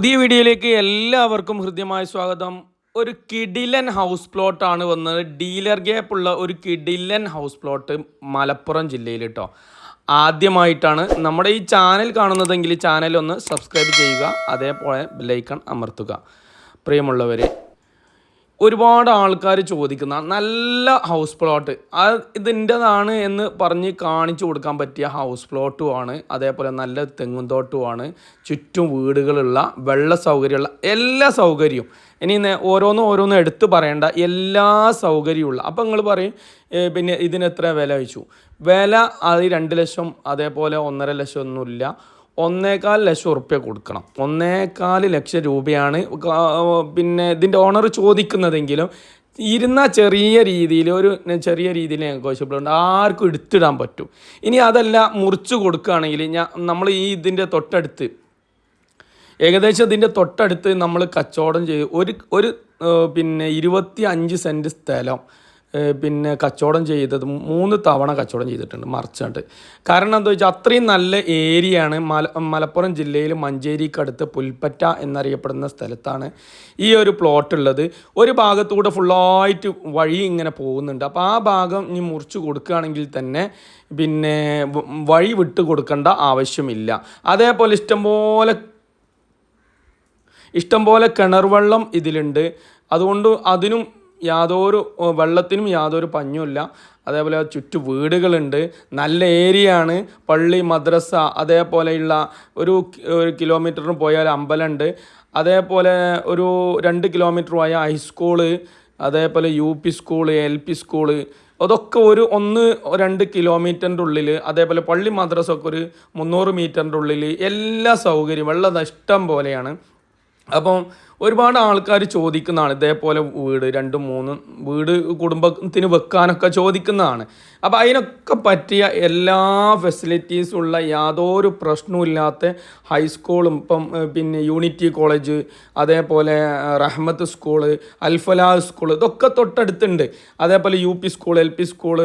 പുതിയ വീഡിയോയിലേക്ക് എല്ലാവർക്കും ഹൃദ്യമായ സ്വാഗതം. ഒരു കിഡിലൻ ഹൗസ് പ്ലോട്ടാണ് വന്നത്. ഡീലർ ഗ്യാപ്പ് ഉള്ള ഒരു കിഡിലൻ ഹൗസ് പ്ലോട്ട് മലപ്പുറം ജില്ലയിൽ കേട്ടോ ആദ്യമായിട്ടാണ് നമ്മുടെ ഈ ചാനൽ കാണുന്നതെങ്കിൽ ചാനൽ ഒന്ന് സബ്സ്ക്രൈബ് ചെയ്യുക. അതേപോലെ ബെല്ലൈക്കൺ അമർത്തുക. പ്രിയമുള്ളവരെ ഒരുപാട് ആൾക്കാർ ചോദിക്കുന്ന നല്ല ഹൗസ് പ്ലോട്ട് അത് ഇതിന്റെതാണ് എന്ന് പറഞ്ഞ് കാണിച്ചു കൊടുക്കാൻ പറ്റിയ ഹൗസ് പ്ലോട്ടുമാണ് അതേപോലെ നല്ല തെങ്ങും തോട്ടുമാണ് ചുറ്റും വീടുകളുള്ള വെള്ള സൗകര്യമുള്ള എല്ലാ സൗകര്യവും. ഇനി ഓരോന്നും ഓരോന്നും എടുത്തു പറയേണ്ട എല്ലാ സൗകര്യമുള്ള അപ്പം നിങ്ങൾ പറയും പിന്നെ ഇതിന് എത്ര വില വെച്ചു? വില അത് രണ്ട് ലക്ഷം അതേപോലെ ഒന്നര ലക്ഷം ഒന്നുമില്ല. ഒന്നേകാൽ ലക്ഷം ഉറുപ്പ്യ കൊടുക്കണം. ഒന്നേകാൽ ലക്ഷം രൂപയാണ് പിന്നെ ഇതിന്റെ ഓണർ ചോദിക്കുന്നതെങ്കിലും ഇരുന്ന ചെറിയ രീതിയിൽ ഒരു ചെറിയ രീതിയിൽ നെഗോഷ്യബിൾ ഉണ്ട്. ആർക്കും എടുത്തിടാൻ പറ്റും. ഇനി അതല്ല മുറിച്ച് കൊടുക്കുകയാണെങ്കിൽ ഞാൻ നമ്മൾ ഈ ഇതിന്റെ തൊട്ടടുത്ത് ഏകദേശം ഇതിന്റെ തൊട്ടടുത്ത് നമ്മൾ കച്ചവടം ചെയ്ത് ഒരു ഒരു പിന്നെ ഇരുപത്തി അഞ്ച് സെന്റ് സ്ഥലം പിന്നെ കച്ചവടം ചെയ്തത് മൂന്ന് തവണ കച്ചവടം ചെയ്തിട്ടുണ്ട് മറിച്ചായിട്ട് കാരണം എന്താ വെച്ചാൽ അത്രയും നല്ല ഏരിയയാണ് മല മലപ്പുറം ജില്ലയിൽ മഞ്ചേരിക്കടുത്ത് പുൽപ്പറ്റ എന്നറിയപ്പെടുന്ന സ്ഥലത്താണ് ഈ ഒരു പ്ലോട്ട് ഉള്ളത് ഒരു ഭാഗത്തൂടെ ഫുള്ളായിട്ട് വഴി ഇങ്ങനെ പോകുന്നുണ്ട്. അപ്പോൾ ആ ഭാഗം ഇനി മുറിച്ച് കൊടുക്കുകയാണെങ്കിൽ തന്നെ പിന്നെ വഴി വിട്ട് കൊടുക്കേണ്ട ആവശ്യമില്ല. അതേപോലെ ഇഷ്ടംപോലെ ഇഷ്ടംപോലെ കിണർ വെള്ളം ഇതിലുണ്ട്. അതുകൊണ്ട് അതിനും യാതൊരു വെള്ളത്തിനും യാതൊരു പഞ്ഞുമില്ല. അതേപോലെ ചുറ്റു വീടുകളുണ്ട്. നല്ല ഏരിയ ആണ് പള്ളി മദ്രസ അതേപോലെയുള്ള ഒരു ഒരു കിലോമീറ്ററിന് പോയാൽ അമ്പലമുണ്ട്. അതേപോലെ ഒരു രണ്ട് കിലോമീറ്റർ പോയ ഹൈസ്കൂൾ അതേപോലെ U P school L P school. അതൊക്കെ ഒരു ഒന്ന് രണ്ട് കിലോമീറ്ററിന്റെ ഉള്ളിൽ അതേപോലെ പള്ളി മദ്രസ ഒക്കെ ഒരു മുന്നൂറ് മീറ്ററിന്റെ ഉള്ളിൽ എല്ലാ സൗകര്യവും വെള്ളം ഇഷ്ടം പോലെയാണ്. അപ്പം ഒരുപാട് ആൾക്കാർ ചോദിക്കുന്നതാണ് ഇതേപോലെ വീട് രണ്ടും മൂന്നും വീട് കുടുംബത്തിന് വെക്കാനൊക്കെ ചോദിക്കുന്നതാണ്. അപ്പോൾ അതിനൊക്കെ പറ്റിയ എല്ലാ ഫെസിലിറ്റീസും ഉള്ള യാതൊരു പ്രശ്നവുമില്ലാത്ത ഹൈസ്കൂളും ഇപ്പം പിന്നെ യൂണിറ്റി കോളേജ് അതേപോലെ റഹ്മത്ത് സ്കൂൾ അൽഫലാ സ്കൂൾ ഇതൊക്കെ തൊട്ടടുത്തുണ്ട്. അതേപോലെ U P school L P school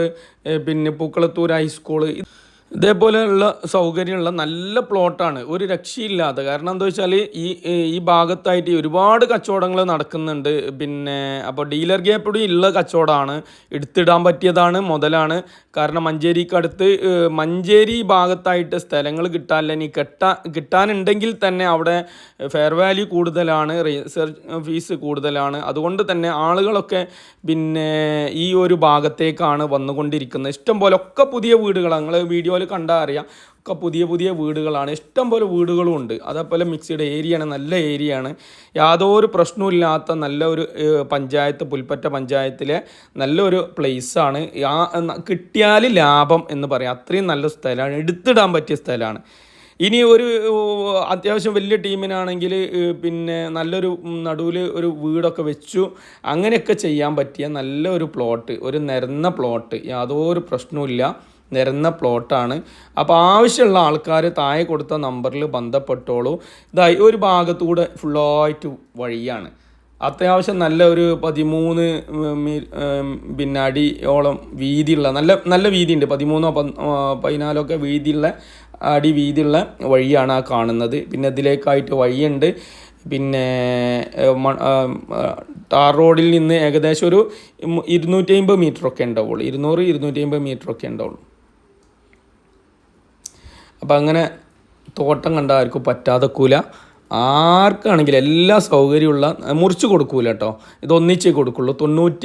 പിന്നെ പൂക്കളത്തൂർ ഹൈസ്കൂൾ ഇതേപോലെയുള്ള സൗകര്യമുള്ള നല്ല പ്ലോട്ടാണ്. ഒരു രക്ഷയില്ലാത്ത കാരണം എന്താ വെച്ചാൽ ഈ ഈ ഭാഗത്തായിട്ട് ഒരുപാട് കച്ചവടങ്ങൾ നടക്കുന്നുണ്ട്. പിന്നെ അപ്പോൾ ഡീലർ ഗ്യാപ്പിടി ഉള്ള കച്ചവടമാണ്. എടുത്തിടാൻ പറ്റിയതാണ് മുതലാണ്. കാരണം മഞ്ചേരിക്കടുത്ത് മഞ്ചേരി ഭാഗത്തായിട്ട് സ്ഥലങ്ങൾ കിട്ടാനില്ല ഇനി കെട്ടാ കിട്ടാനുണ്ടെങ്കിൽ തന്നെ അവിടെ ഫെയർ വാല്യൂ കൂടുതലാണ് റിസർച്ച് ഫീസ് കൂടുതലാണ്. അതുകൊണ്ട് തന്നെ ആളുകളൊക്കെ പിന്നെ ഈ ഒരു ഭാഗത്തേക്കാണ് വന്നുകൊണ്ടിരിക്കുന്നത്. ഇഷ്ടം ഒക്കെ പുതിയ വീടുകളാണ്. നിങ്ങൾ വീഡിയോയിൽ കണ്ടാൽ അറിയാം. ഒക്കെ പുതിയ പുതിയ വീടുകളാണ്. ഇഷ്ടം പോലെ വീടുകളും ഉണ്ട്. അതേപോലെ മിക്സിയുടെ ഏരിയയാണ് നല്ല ഏരിയയാണ് യാതൊരു പ്രശ്നമില്ലാത്ത നല്ല ഒരു പഞ്ചായത്ത് പുൽപ്പറ്റ പഞ്ചായത്തിലെ നല്ലൊരു പ്ലേസാണ് കിട്ടിയാൽ ലാഭം എന്ന് പറയാം. അത്രയും നല്ല സ്ഥലമാണ്. എടുത്തിടാൻ പറ്റിയ സ്ഥലമാണ്. ഇനി ഒരു അത്യാവശ്യം വലിയ ടീമിനാണെങ്കിൽ പിന്നെ നല്ലൊരു നടുവിൽ ഒരു വീടൊക്കെ വെച്ചു. അങ്ങനെയൊക്കെ ചെയ്യാൻ പറ്റിയ നല്ലൊരു പ്ലോട്ട് ഒരു നിരന്ന പ്ലോട്ട് യാതൊരു പ്രശ്നവുമില്ല നിരന്ന പ്ലോട്ടാണ്. അപ്പോൾ ആവശ്യമുള്ള ആൾക്കാർ താഴെ കൊടുത്ത നമ്പറിൽ ബന്ധപ്പെട്ടോളൂ. ഇതായി ഒരു ഭാഗത്തൂടെ ഫുള്ളായിട്ട് വഴിയാണ്. അത്യാവശ്യം നല്ല ഒരു പതിമൂന്ന് പിന്നെ അടിയോളം വീതിയുള്ള നല്ല നല്ല വീതിയുണ്ട്. പതിമൂന്നോ പതിനാലോ ഒക്കെ വീതിയുള്ള അടി വീതിയുള്ള വഴിയാണ് ആ കാണുന്നത്. പിന്നെ ഇതിലേക്കായിട്ട് വഴിയുണ്ട്. പിന്നെ ടാർ റോഡിൽ നിന്ന് ഏകദേശം ഒരു ഇരുന്നൂറ്റി അമ്പത് മീറ്ററൊക്കെ ഉണ്ടാവുള്ളൂ ഇരുന്നൂറ് ഇരുന്നൂറ്റി അമ്പത് മീറ്ററൊക്കെ ഉണ്ടാവുള്ളൂ അപ്പം അങ്ങനെ തോട്ടം കണ്ട ആർക്കും പറ്റാതെക്കൂല ആർക്കാണെങ്കിലും എല്ലാ സൗകര്യമുള്ള മുറിച്ച് കൊടുക്കൂല കേട്ടോ. ഇത് ഒന്നിച്ചേ കൊടുക്കുള്ളൂ. തൊണ്ണൂറ്റി